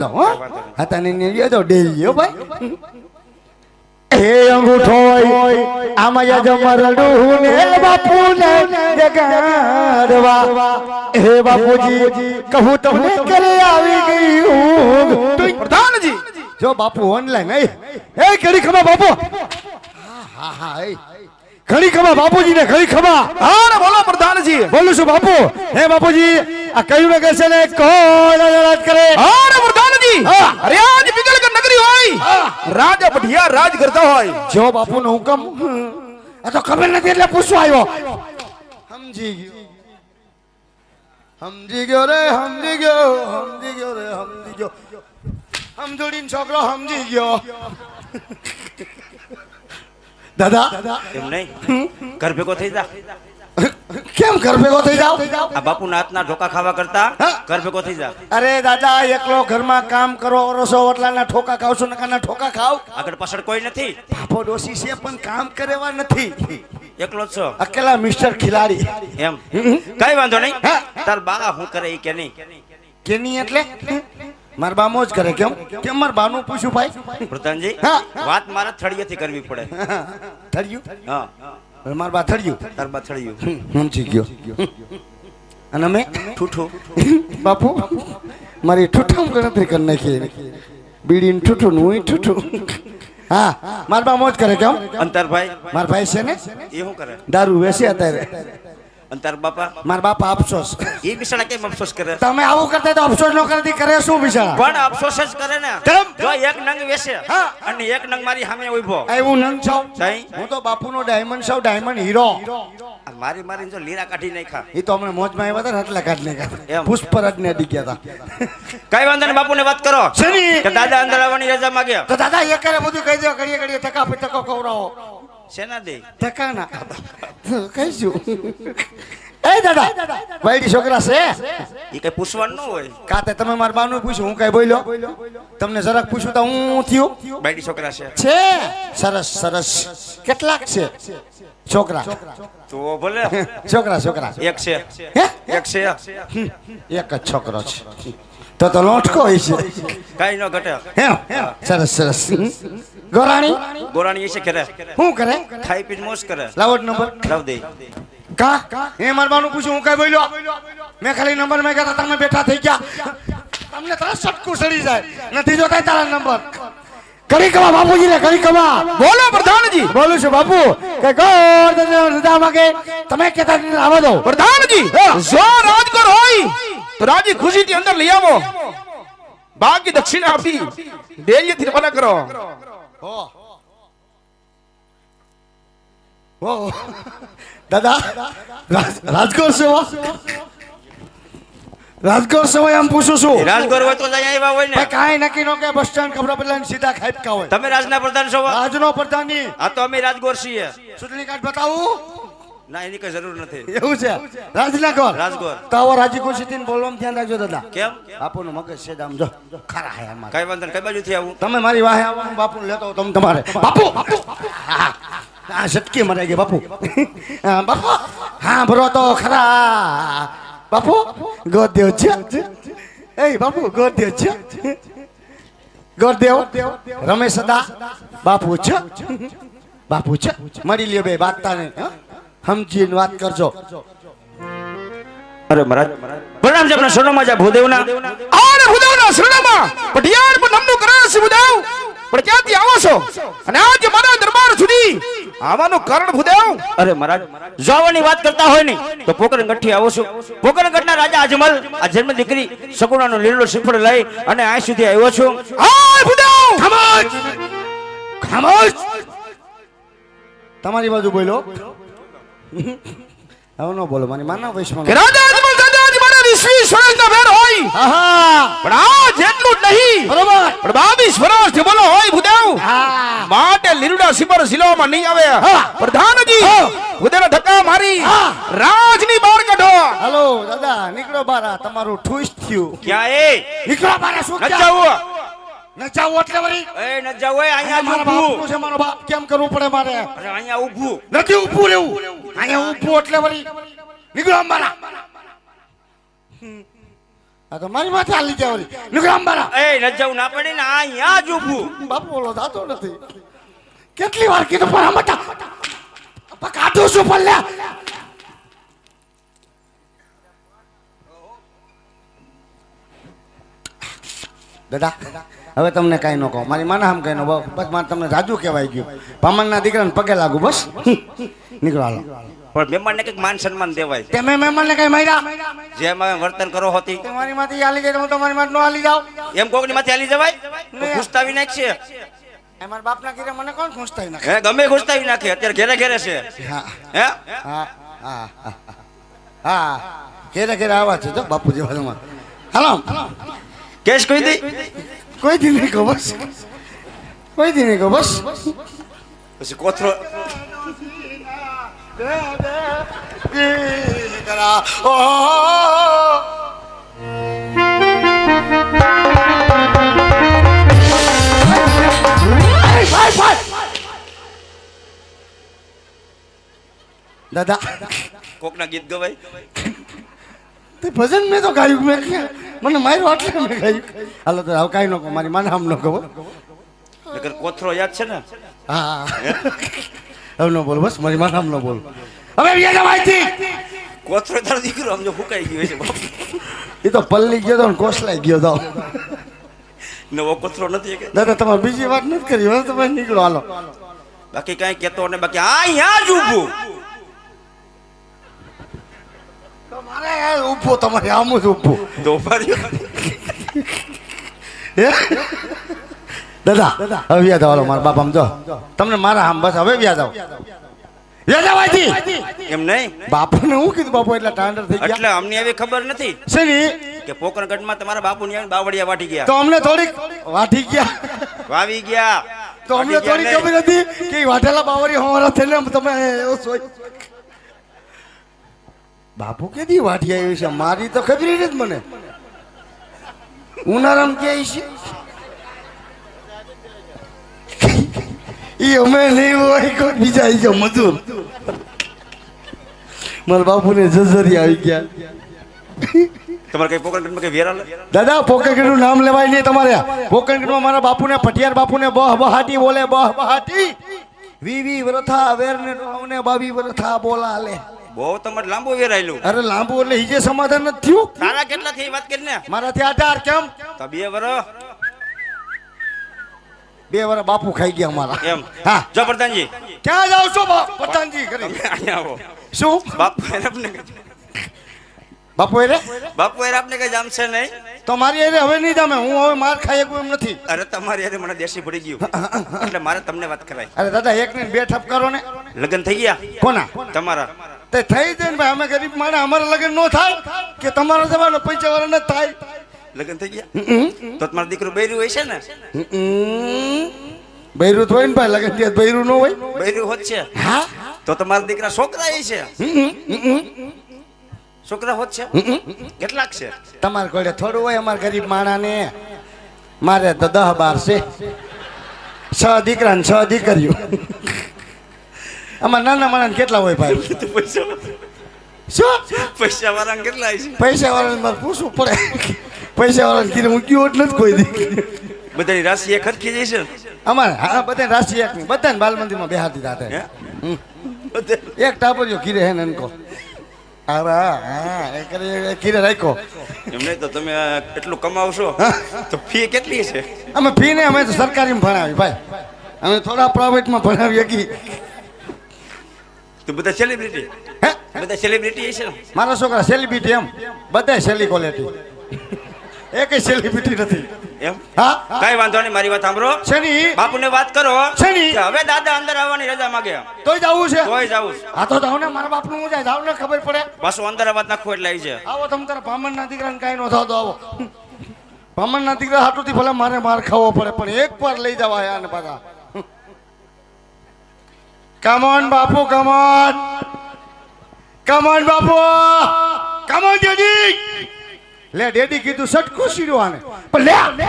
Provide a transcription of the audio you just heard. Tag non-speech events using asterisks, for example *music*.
તો હો હતા ને ને તો ડેલી હો ભાઈ હે અંગૂઠો આમાં યા જમરડું ને બાપુ ને જગાડવા હે બાપુજી કહું તમને કરે આવી ગઈ ઊંઘ પ્રધાનજી જો બાપુ ઓનલાઈન એ એ ઘડી ખમા બાપુ હા હા હા એ ઘડી ખમા બાપુજી ને ઘડી ખમા હા ને બોલો પ્રધાનજી બોલું છું બાપુ હે બાપુજી આ કયું નગર છે ને કોણ રાજ કરે હા ને પ્રધાનજી અરે આજ પિંગલગઢ નગરી હોય? રાજા ભઠિયા રાજ કરતા હોય. જો બાપુ નો હુકમ આ તો ખબર નથી એટલે પૂછવા આવ્યો. સમજી ગયો. સમજી ગયો રે સમજી ગયો સમજી ગયો રે સમજી ગયો. સમજોડીન છોકરો સમજી ગયો. દાદા? એમ નહીં? ઘર ભેગો થઈ જા. કેમ ઘર ભેગો થઈ જાવ આ બાપુ નાતના ઢોકા ખાવા કરતા. ઘર ભેગો થઈ જા. અરે દાદા એકલો ઘરમાં કામ કરો ઓરસો ઓટલાના ઠોકા ખાવ છો નકાના ઠોકા ખાવ? આગળ પાછળ કોઈ નથી? બાપો ડોસી છે પણ કામ કરેવા નથી. એકલો છો? અકેલા મિસ્ટર ખિલાડી. એમ? કઈ વાંધો નહીં. તાર બા હું કરે કે નહીં? કેની એટલે? માર બા મોજ કરે કેમ? કેમ માર બાનું પૂછ્યું ભાઈ? પ્રધાનજી વાત મારા થળિયેથી કરવી પડે. થર્યું હા. માર બા થળિયું? તાર બા થળિયું. સમજી ગયો. અને અમે ઠૂઠો. બાપુ મારી ઠૂઠામ ગણતરી કરી નાખી બીડીને ઠૂઠું ને હું ઠૂઠું. હા માર બા મોજ કરે કેમ અંતરભાઈ. માર ભાઈ છે ને? એ શું કરે? દારૂ વેચે અત્યારે. અંતર બાપા. માર બાપા અફસોસ. એ બિસાડા કેમ અફસોસ કરે? તમે આવું કરતા તો અફસોસ ન કરતી કરે શું બિસાડા પણ અફસોસ જ કરે ને. કેમ? જો એક નંગ વેસે હા. અને એક નંગ મારી સામે ઊભો. હું નંગ છો. હું તો બાપુનો ડાયમંડ છો ડાયમંડ હીરો. આ મારી જો લીરા કાઢી નાખ્યા. એ તો હમણાં મોજમાં આવ્યા હતા ને એટલે કાઢ નાખ્યા. પુષ્પરાજ ને અડી ગયા હતા. કઈ વાંધો નહીં બાપુને વાત કરો. શેની? કે દાદા અંદર આવવાની રજા માંગ્યા તો દાદા એક કરે બધું કહી દો ઘડીએ ઘડીએ ટકા પે ટકો ખવડાવો. શેના દે? ટકા ના. કહીશું. એ દાદા વાઈડી છોકરા છે? એ કઈ પૂછવાનું ન હોય. કાતે તમે મારા બાનું પૂછ્યું હું કઈ બોલ્યો? તમને જરાક પૂછું તો હું થયું? બાયડી છોકરા છે. છે? સરસ સરસ. કેટલાક છે? છોકરા. તો ભલે. છોકરા છોકરા. એક છે. એક છે. એક જ છોકરો છે. તો તો લોટકો હોય છે. કઈ ન ઘટે. હે સરસ સરસ. ગોરાણી? ગોરાણી એ છે ખેરે શું કરે? ખાઈ પીને મોજ કરે. લાવો નંબર. લાવ દે. કા? એ મરવાનું પૂછ્યું હું કઈ બોલ્યો? મેં ખાલી નંબર મેં કહેતા તમે બેઠા થઈ ગયા. તમને તરત સટકું સડી જાય. નથી જોતા તારા નંબર? કરી કમા બાપુજી ને કરી કમા બોલો પ્રધાનજી. બોલું છું બાપુ. કે ગોર રજા માંગે. તમે કેતા આવવા દો. પ્રધાનજી જો રાજગર હોય તો રાજી ખુશીથી અંદર લઈ આવો. બાકી દક્ષિણ આપી ડેલીથી રવાના કરો. ઓ દાદા રાજ- રાજકોટ સેવા રાજકોટ સેવા એમ પૂછું છું રાજકોટ હોય તો આવ્યા હોય ને કાંઈ નક્કી નો કે બસ સ્ટેન્ડ ખબર બદલાઈને સીધા ખાઈપકા હોય તમે રાજના પ્રધાન છો રાજનો પ્રધાની આ તો અમે રાજગોર છીએ ચૂંટણી કાર્ડ બતાવું ના એની કઈ જરૂર નથી એવું છે રાજનગર રાજગોર. તો આવો રાજી ખુશીથી બોલવામાં ધ્યાન રાખજો દાદા કેમ બાપુનું મગજ છે આમ જો ખરા હે અમારે કઈ વાંધો કઈ બાજુથી આવું તમે મારી વાહે આવવાનું બાપુ લેતો તમે તમારે બાપુ બાપુ હા ઝટકી મરાઈ ગઈ બાપુ. બાપુ. હા ભરો તો ખરા. બાપુ ગોદેવ છે. એ બાપુ ગોદેવ છે. ગોરદેવ રમેશ સદા બાપુ છે. બાપુ છે. મળી લ્યો બે વાત તારે સમજીને વાત કરજો. અરે મહારાજ પ્રણામ છે આપણા સોનામાં જા ભૂદેવના. આને ભૂદેવના શરણમાં પટિયાર પર નમનું કરે છે ભૂદેવ. પણ ક્યાંથી આવો છો? અને આજ મારા દરબાર સુધી આવવાનું કારણ ભૂદેવ? અરે મહારાજ જોવાની વાત કરતા હોય ને તો પોકરણ ગઠ્ઠી આવો છું. પોકરણ ગઢના રાજા અજમલ આ જન્મ દીકરી સગુણાનો લીલો શ્રીફળ લઈ અને આ સુધી આવ્યો છું. હાય ભૂદેવ! ખામોશ! ખામોશ! તમારી બાજુ બોલો. હવે ન બોલો મારી માના વૈશ્વમાં રાજા અજમલ દાદાજી મારા વર્ષના વેર હોય પણ આ જેટલું જ નહીં. બરોબર. પણ બાવીસ વર્ષ બોલો હોય ભૂદેવ માટે લીલુડા સિપર સિલોમાં નહીં આવે. પ્રધાનજી હા. ધક્કા મારી. રાજની બહાર કાઢો. હલો દાદા નીકળો બારા. તમારું ઠુસ થયું. ક્યાં એ? નીકળો બારા શું ન ક્યાં? ન જાવું એટલે વળી? એ ન જાવું એ અહીંયા મારા બાપનું છે મારો બાપ. કેમ કરવું પડે મારે? અરે અહીંયા ઊભું. નથી ઊભું રહેવું. અહીંયા ઊભું એટલે વળી? નીકળો મારા આ તો મારી માથે હાલી વળી નીકળ અંબારા. એ ન જવું ના પડે ને આ અહીંયા જ ઊભું. બાપુ ઓલો થતો નથી. કેટલી વાર કીધું પણ પણ કાઢું છું પણ લે દાદા હવે તમને કાંઈ ન કહો. મારી માના આમ કઈ ન બસ બસ મારે તમને રાજુ કહેવાય ગયું. પામણના દીકરાને પગે લાગુ બસ. *laughs* નીકળો હાલો. પણ મહેમાનને કંઈક માન સન્માન દેવાય તે મેં મહેમાનને કઈ માર્યા જેમ હવે વર્તન કરો હતી. તે મારી માથે હાલી જાય તો હું તમારી માથે આલી હાલી જાઉં. એમ કોકની માથે હાલી જવાય? ખુશતાવી નાખશે. એ મારા બાપના ઘેરે મને કોણ ખુશતાવી નાખે? હે ગમે ખુશતાવી નાખે અત્યારે ઘેરે ઘેરે છે. હા. હે? હા હા હા હા. ઘેરે ઘેરે આવા છે તો બાપુ જેવા હાલો. કેશ કહી દઈ કોઈ દી નહીં કહો બસ કોઈ દી નહીં કહો બસ પછી કોથરો દાદા કોકના ગીત ગવાય તે ભજન મેં તો ગાયું મેં? મને માર્યો એટલે મેં ગાયું હાલો તો હવે કાંઈ ન કહો મારી માને આમ ન કહો નકર કોથરો યાદ છે ને? હા હવે ન બોલ બસ મારી માને આમ ન બોલ. હવે વ્યા જા માહિતી કોથરો તારો દીકરો આમ જો ફૂંકાઈ ગયો છે બાપ. એ તો પલ્લી ગયો તો ને કોસલાઈ ગયો તો. નવો કોથરો નથી કે? દાદા તમારે બીજી વાત નથી કરી હવે તમે નીકળો હાલો. બાકી કાંઈ કેતો ને બાકી આ અહીંયા જ ઊભું. મારે યાર ઊભો તમારે આમ જ ઊભો. દાદા હવે વ્યાજ આવો મારા બાપા સમજો તમને મારા આમ બસ હવે વ્યાજ એમ નહીં? બાપુને હું કીધું બાપુ એટલે ટાંડર થઈ ગયા? એટલે અમને એવી ખબર નથી શેની? કે પોકરગઢમાં તમારા બાપુ ની બાવળિયા વાટી ગયા. તો અમને થોડીક વાટી ગયા. વાવી ગયા. તો અમને થોડી ખબર હતી કે ઈ વાઢેલા બાવરી થઈને તમે બાપુ કેદી વાઠી આવ્યો છે? મારી તો ખબર જ મને. ઉનારામ કે છે? એ અમે નહીં હોય કોઈ બીજા આવી ગયો? મજૂર મારા બાપુને જજરી આવી ગયા. તમારે કઈ પોકરગઢમાં કઈ વેરા? દાદા પોકરગઢનું નામ લેવાય નહીં તમારે. પોકરગઢમાં મારા બાપુને પટિયાર બાપુને બહ બહાટી બોલે બહ બહાટી. વી વી વ્રથા વેરને ને બાવી વ્રથા બોલા લે બહુ તમારે લાંબુ વેરાયેલું. અરે લાંબુ એટલે હિજે સમાધાન નથી થયું? તારા કેટલા થઈ વાત કરીને મારાથી આધાર કેમ? તો બે વરો બે વાર બાપુ ખાઈ ગયા અમારા. એમ. હા. જો પ્રધાનજી. ક્યાં જાવ છો બાપ? પ્રધાનજી કરી અહીંયા આવો. શું? બાપુ આપને બાપુ એરે બાપુ એરે આપને કઈ જામશે નહીં? તો મારી એને હવે નહીં જામે. હું હવે માર ખાઈ એકું એમ નથી. અરે તમારી હારે મને દેશી પડી ગયું. એટલે મારે તમને વાત કરાય. અરે દાદા એક ને બે ઠપ કરો ને. લગ્ન થઈ ગયા? કોના? તમારા. તે થઈ જાય ને ભાઈ અમે ગરીબ માણે અમારા લગ્ન નો થાય કે તમારા જમાનો પૈસા વાળા ન થાય. લગ્ન થઈ ગયા? તો તમારો દીકરું બૈરું હોય છે ને બૈરું તો હોય ને ભાઈ લગન ત્યાં બૈરું ન હોય. બૈરું હોત છે. હા? તો તમારા દીકરા છોકરા એ છે છોકરા હોત છે? કેટલાક છે? તમારા કોઈ થોડું હોય અમારા ગરીબ માણાને. મારે તો દહ બાર છે. છ દીકરા ને છ દીકરીઓ. અમારા નાના માણસ કેટલા હોય ભાઈ? *laughs* શું? પૈસા વાળા કેટલા છે? પૈસા વાળાને મારે પૂછવું પડે. પૈસા વાળાને કીધું હું ગયો જ નથી કોઈ દી. બધાની રાશિ એક હરખી જાય છે? અમારે હા બધા રાશિ એક બધા બાલ મંદિરમાં બેહાર દીધા હે? હતા. એક ટાપરિયો કીરે હે ને એનકો હા એ કીરે રાખ્યો. એમ નહીં તો તમે એટલું કમાવશો તો ફી કેટલી છે? અમે ફી ને અમે તો સરકારીમાં ભણાવી ભાઈ. અમે થોડા પ્રાઇવેટમાં ભણાવીએ કી તો બધા સેલિબ્રિટી હે? બધા સેલિબ્રિટી છે ને મારા છોકરા સેલિબ્રિટી એમ. બધા સેલી ક્વોલિટી એકેય સેલિબ્રિટી નથી. એમ? હા કઈ વાંધો નહીં મારી વાત સાંભળો. શેની? બાપુને વાત કરો. શેની? કે હવે દાદા અંદર આવવાની રજા માંગે તોય જવું છે? તોય જાવું હા તો જાવ ને મારા બાપનું હું જાય? જાવ ને ખબર પડે. બસ અંદર અવાજ નાખો એટલે આવી જાય આવો તમ તારા બ્રાહ્મણના દીકરાને કાંઈ ન થતો આવો. બ્રાહ્મણના દીકરા હાટુથી ભલે મારે માર ખાવો પડે પણ એક વાર લઈ જવા આને પાછા. કમોન બાપુ કમોન કમોન બાપુ કમોન ડેડી લે, ડેડી કીધું, સટકું સીડ્યો આને પણ લે.